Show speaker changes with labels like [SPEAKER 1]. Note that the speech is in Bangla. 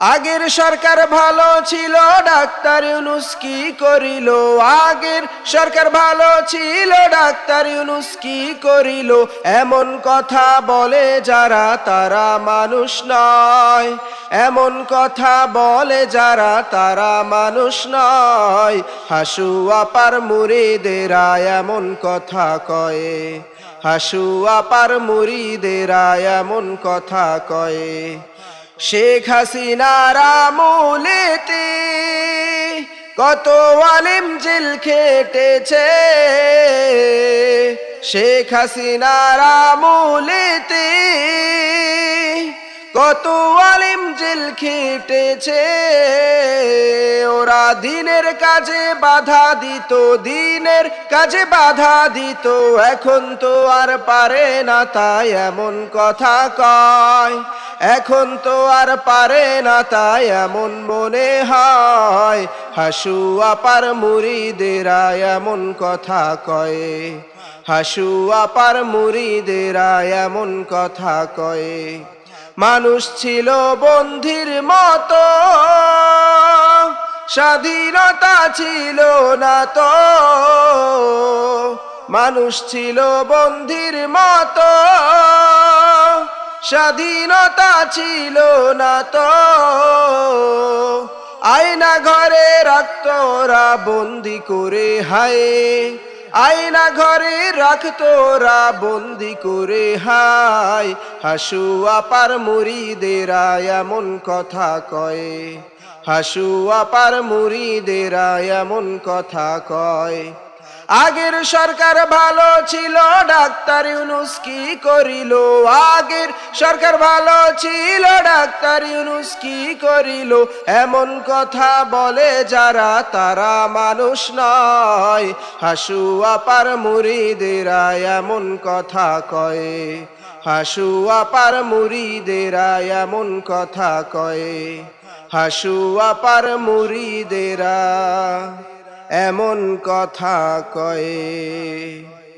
[SPEAKER 1] আগের সরকার ভালো ছিল, ডাক্তার ইউনুস কি করিল? আগের সরকার ভালো ছিল, ডাক্তার ইউনুস কি করিল? এমন কথা বলে যারা তারা মানুষ নয়। এমন কথা বলে যারা তারা মানুষ নয়। হাসু আপার মুরিদেরা এমন কথা কয়ে। হাসু আপার মুরিদেরা এমন কথা কয়ে। শেখ হাসিনার আমলেতে কত আলিম জিল খেটেছে। শেখ হাসিনার আমলেতে কত আলিম জিল খেটেছে। দিনের কাজে বাধা দিত, দিনের কাজে বাধা দিত। এখন তো আর পারে না তাই এমন কথা কয়। এখন তো আর পারে না তাই এমন মনে হয়। হাসু আপার মুরিদেরা এমন কথা কয়ে। হাসু আপার মুরিদেরা এমন কথা কয়ে। মানুষ ছিল বন্ধির মতো। স্বাধীনতা ছিল না তো। মানুষ ছিল বন্ধির মতো। স্বাধীনতা ছিল না তো। আয়না ঘরে রাখতোরা বন্দি করে হায়। আয়না ঘরে রাখতোরা বন্দি করে হায়। হাসু আপার মুড়িদেরা এমন কথা কয়ে। হাসু আপার মুড়িদেরা এমন কথা কয়। আগের সরকার ভালো ছিল, ডাক্তার ইউনুস কি করিল? আগের সরকার ভালো ছিল, ডাক্তার ইউনুস কি করিল? এমন কথা বলে যারা, তারা মানুষ নয়। হাসু আপার মুরিদেরা এমন কথা কয়ে। হাসু আপার মুরিদেরা এমন কথা কয়ে। হাসু আপার মুরিদেরা এমন কথা কয়ে।